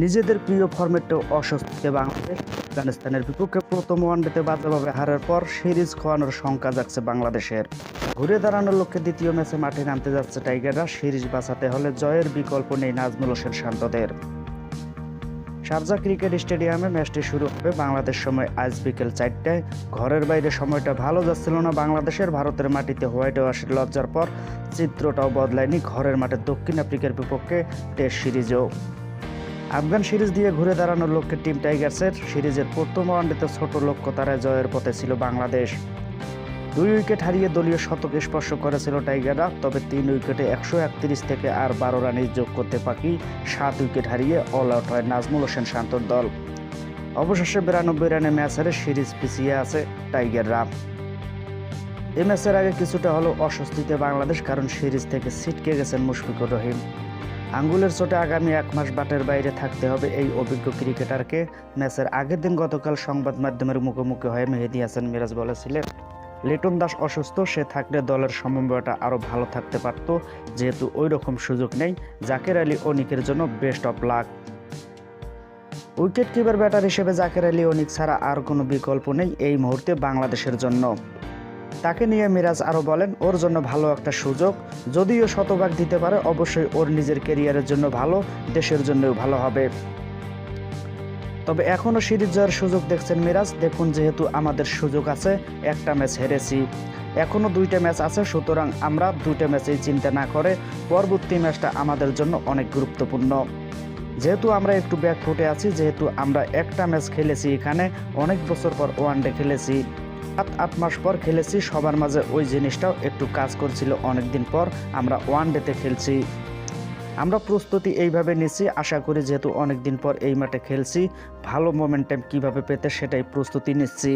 নিজেদের প্রিয় ফরম্যাটেও অস্বস্তিতে বাংলাদেশ। আফগানিস্তানের বিপক্ষে প্রথম ওয়ানডেতে বাজেভাবে হারার পর সিরিজ খোয়ানোর শঙ্কা জাগছে বাংলাদেশের। ঘুরে দাঁড়ানোর লক্ষ্যে দ্বিতীয় ম্যাচে মাঠে নামতে যাচ্ছে টাইগাররা। সিরিজ বাঁচাতে হলে জয়ের বিকল্প নেই নাজমুল হোসেন শান্তদের। শারজা ক্রিকেট স্টেডিয়ামে ম্যাচটি শুরু হবে বাংলাদেশ সময় আজ বিকেল চারটায়। ঘরের বাইরে সময়টা ভালো যাচ্ছিল না বাংলাদেশের। ভারতের মাটিতে হোয়াইট ওয়াশের লজ্জার পর চিত্রটাও বদলায়নি ঘরের মাঠে দক্ষিণ আফ্রিকার বিপক্ষে টেস্ট সিরিজেও। আফগান সিরিজ দিয়ে ঘুরে দাঁড়ানোর লক্ষ্যে টিম টাইগার্সের সিরিজের প্রথম ওয়ানডেতে ছোট লক্ষ্য তারায় জয়ের পথে ছিল বাংলাদেশ। দুই উইকেট হারিয়ে দলীয় শতক স্পর্শ করেছিল টাইগাররা, তবে তিন উইকেটে একশো একত্রিশ থেকে আর বারো রানে যোগ করতে পাকি সাত উইকেট হারিয়ে অল আউট হয় নাজমুল হোসেন শান্তর দল। অবশেষে বিরানব্বই রানে ম্যাচ হারে সিরিজ পিছিয়ে আছে টাইগাররা। এই ম্যাচের আগে কিছুটা হলো অস্বস্তিতে বাংলাদেশ, কারণ সিরিজ থেকে ছিটকে গেছেন মুশফিকুর রহিম। আঙ্গুলের চোটে আগামী এক মাস বাটের বাইরে থাকতে হবে এই অভিজ্ঞ ক্রিকেটারকে। ম্যাচের আগের দিন গতকাল সংবাদ মাধ্যমের মুখোমুখি হয়ে মেহেদি হাসান মিরাজ বলেছিলেন, লিটন দাস অসুস্থ, সে থাকলে দলের সমন্বয়টা আরও ভালো থাকতে পারত, যেহেতু ওই রকম সুযোগ নেই, জাকের আলী অনিকের জন্য best of luck. Wicket keeper batter হিসেবে জাকের আলী অনিক ছাড়া আর কোনো বিকল্প নেই এই মুহূর্তে বাংলাদেশের জন্য। তাকে নিয়ে মিরাজ আরও বলেন, ওর জন্য ভালো একটা সুযোগ। যদিও শতভাগ দিতে পারে, অবশ্যই ওর নিজের কেরিয়ারের জন্য ভালো, দেশের জন্যও ভালো হবে। তবে এখনও সিরিজ জয়ের সুযোগ দেখছেন মিরাজ। দেখুন যেহেতু আমাদের সুযোগ আছে, একটা ম্যাচ হেরেছি। এখনও দুইটা ম্যাচ আছে, সুতরাং আমরা দুইটা ম্যাচেই চিন্তা না করে পরবর্তী ম্যাচটা আমাদের জন্য অনেক গুরুত্বপূর্ণ। যেহেতু আমরা একটু ব্যাক ফুটে আছি, যেহেতু আমরা একটা ম্যাচ খেলেছি এখানে, অনেক বছর পর ওয়ানডে খেলেছি। সাত, আট মাস পর খেলেছি, সবার মাঝে ওই জিনিসটাও একটু কাজ করছিল অনেকদিন পর। আমরা ওয়ান ডেতে খেলছি। আমরা প্রস্তুতি এইভাবে নিচ্ছি আশা করি যেহেতু অনেকদিন পর এই মাঠে খেলছি, ভালো মোমেন্টাম কীভাবে পেতে সেটাই প্রস্তুতি নিচ্ছি।